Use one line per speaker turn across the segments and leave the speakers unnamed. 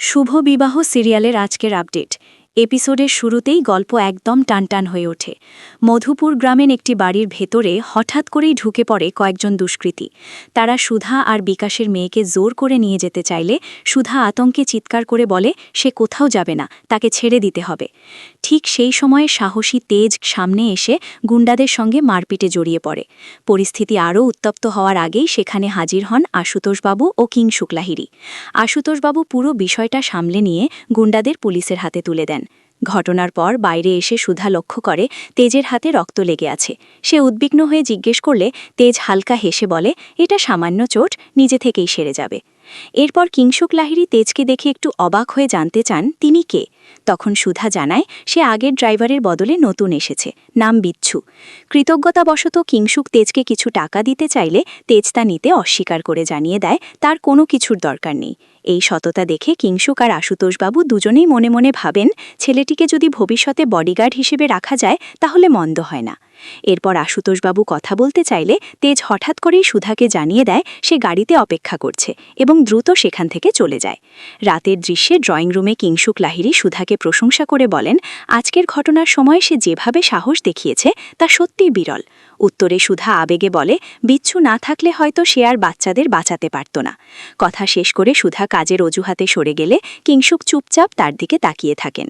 শুভ বিবাহ সিরিয়ালের আজকের আপডেট। এপিসোডের শুরুতেই গল্প একদম টানটান হয়ে ওঠে। মধুপুর গ্রামের একটি বাড়ির ভেতরে হঠাৎ করেই ঢুকে পড়ে কয়েকজন দুষ্কৃতী। তারা সুধা আর বিকাশের মেয়েকে জোর করে নিয়ে যেতে চাইলে সুধা আতঙ্কে চিৎকার করে বলে, সে কোথাও যাবে না, তাকে ছেড়ে দিতে হবে। ঠিক সেই সময়ে সাহসী তেজ সামনে এসে গুন্ডাদের সঙ্গে মারপিটে জড়িয়ে পড়ে। পরিস্থিতি আরও উত্তপ্ত হওয়ার আগেই সেখানে হাজির হন আশুতোষবাবু ও কিং শুক্লাহিরি আশুতোষবাবু পুরো বিষয়টা সামলে নিয়ে গুন্ডাদের পুলিশের হাতে তুলে দেন। ঘটনার পর বাইরে এসে সুধা লক্ষ্য করে তেজের হাতে রক্ত লেগে আছে। সে উদ্বিগ্ন হয়ে জিজ্ঞেস করলে, তেজ হালকা হেসে বলে, এটা সামান্য চোট, নিজে থেকেই সেরে যাবে এরপর কিংশুক লাহিরি তেজকে দেখে একটু অবাক হয়ে জানতে চান, তিনি কে? তখন সুধা জানায়, সে আগের ড্রাইভারের বদলে নতুন এসেছে, নাম বিচ্ছু। কৃতজ্ঞতাবশত কিংশুক তেজকে কিছু টাকা দিতে চাইলে তেজ তা নিতে অস্বীকার করে জানিয়ে দেয়, তার কোনো কিছুর দরকার নেই। এই সততা দেখে কিংশুক আর আশুতোষবাবু দুজনেই মনে মনে ভাবেন, ছেলেটিকে যদি ভবিষ্যতে বডিগার্ড হিসেবে রাখা যায়, তাহলে মন্দ হয় না। এরপর আশুতোষবাবু কথা বলতে চাইলে তেজ হঠাৎ করেই সুধাকে জানিয়ে দেয়, সে গাড়িতে অপেক্ষা করছে এবং দ্রুত সেখান থেকে চলে যায়। রাতের দৃশ্যে ড্রয়িং রুমে কিংশুক লাহিরি সুধাকে প্রশংসা করে বলেন, আজকের ঘটনার সময় সে যেভাবে সাহস দেখিয়েছে, তা সত্যিই বিরল। উত্তরে সুধা আবেগে বলে, বিচ্ছু না থাকলে হয়তো সে আর বাচ্চাদের বাঁচাতে পারত না। কথা শেষ করে সুধা কাজের অজুহাতে সরে গেলে কিংশুক চুপচাপ তার দিকে তাকিয়ে থাকেন।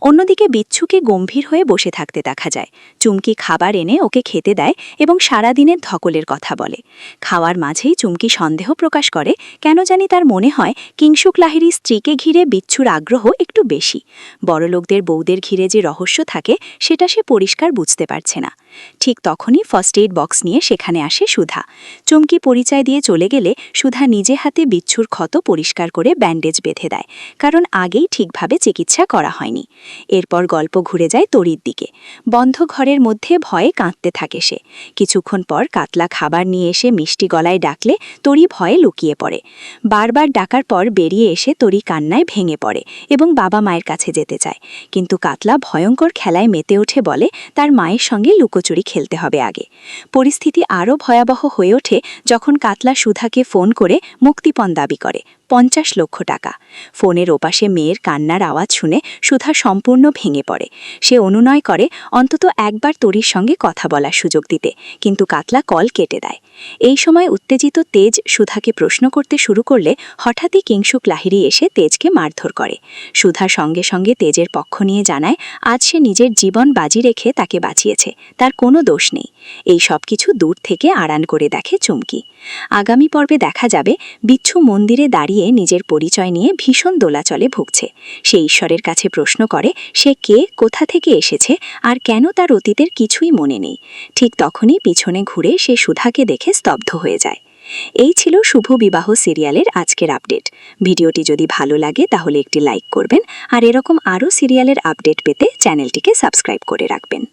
অন্যদিকে বিচ্ছুকে গম্ভীর হয়ে বসে থাকতে দেখা যায়। চুমকি খাবার এনে ওকে খেতে দেয় এবং সারাদিনের ধকলের কথা বলে। খাওয়ার মাঝেই চুমকি সন্দেহ প্রকাশ করে, কেন জানি তার মনে হয় কিংশুক লাহিরি স্ত্রীকে ঘিরে বিচ্ছুর আগ্রহ একটু বেশি। বড়লোকদের বউদের ঘিরে যে রহস্য থাকে, সেটা সে পরিষ্কার বুঝতে পারছে না। ঠিক তখনই ফার্স্ট এইড বক্স নিয়ে সেখানে আসে সুধা। চুমকি পরিচয় দিয়ে চলে গেলে সুধা নিজে হাতে বিচ্ছুর ক্ষত পরিষ্কার করে ব্যান্ডেজ বেঁধে দেয়, কারণ আগেই ঠিকভাবে চিকিৎসা করা হয়নি। এরপর গল্প ঘুরে যায় তরির দিকে। বন্ধ ঘরের মধ্যে ভয়ে কাঁদতে থাকে সে। কিছুক্ষণ পর কাতলা খাবার নিয়ে এসে মিষ্টি গলায় ডাকলে তরি ভয়ে লুকিয়ে পড়ে। বারবার ডাকার পর বেরিয়ে এসে তরি কান্নায় ভেঙে পড়ে এবং বাবা মায়ের কাছে যেতে চায়। কিন্তু কাতলা ভয়ঙ্কর খেলায় মেতে ওঠে বলে তার মায়ের সঙ্গে লুকোচুরি খেলতে হবে আগে। পরিস্থিতি আরও ভয়াবহ হয়ে ওঠে যখন কাতলা সুধাকে ফোন করে মুক্তিপণ দাবি করে। পঞ্চাশ লক্ষ টাকা। ফোনের ওপাশে মেয়ের কান্নার আওয়াজ শুনে সুধা সম্পূর্ণ ভেঙে পড়ে। সে অনুনয় করে, অন্তত একবার তরির সঙ্গে কথা বলার সুযোগ দিতে, কিন্তু কাতলা কল কেটে দেয়। এই সময় উত্তেজিত তেজ সুধাকে প্রশ্ন করতে শুরু করলে হঠাৎই কিংশুক লাহিরি এসে তেজকে মারধর করে। সুধা সঙ্গে সঙ্গে তেজের পক্ষ নিয়ে জানায়, আজ সে নিজের জীবন বাজি রেখে তাকে বাঁচিয়েছে, তার কোনো দোষ নেই। এই সব কিছু দূর থেকে আড়ান করে দেখে চুমকি। আগামী পর্বে দেখা যাবে বিচ্ছু মন্দিরে দাঁড়িয়ে নিজের পরিচয় নিয়ে ভীষণ দোলাচলে ভুগছে। সে ঈশ্বরের কাছে প্রশ্ন করে, সে কে? কোথা থেকে এসেছে? আর কেন তার অতীতের কিছুই মনে নেই? ঠিক তখনই পিছনে ঘুরে সে সুধাকে দেখে স্তব্ধ হয়ে যায়। এই ছিল শুভ বিবাহ সিরিয়ালের আজকের আপডেট। ভিডিওটি যদি ভালো লাগে, তাহলে একটি লাইক করবেন। আর এরকম আরও সিরিয়ালের আপডেট পেতে চ্যানেলটিকে সাবস্ক্রাইব করে রাখবেন।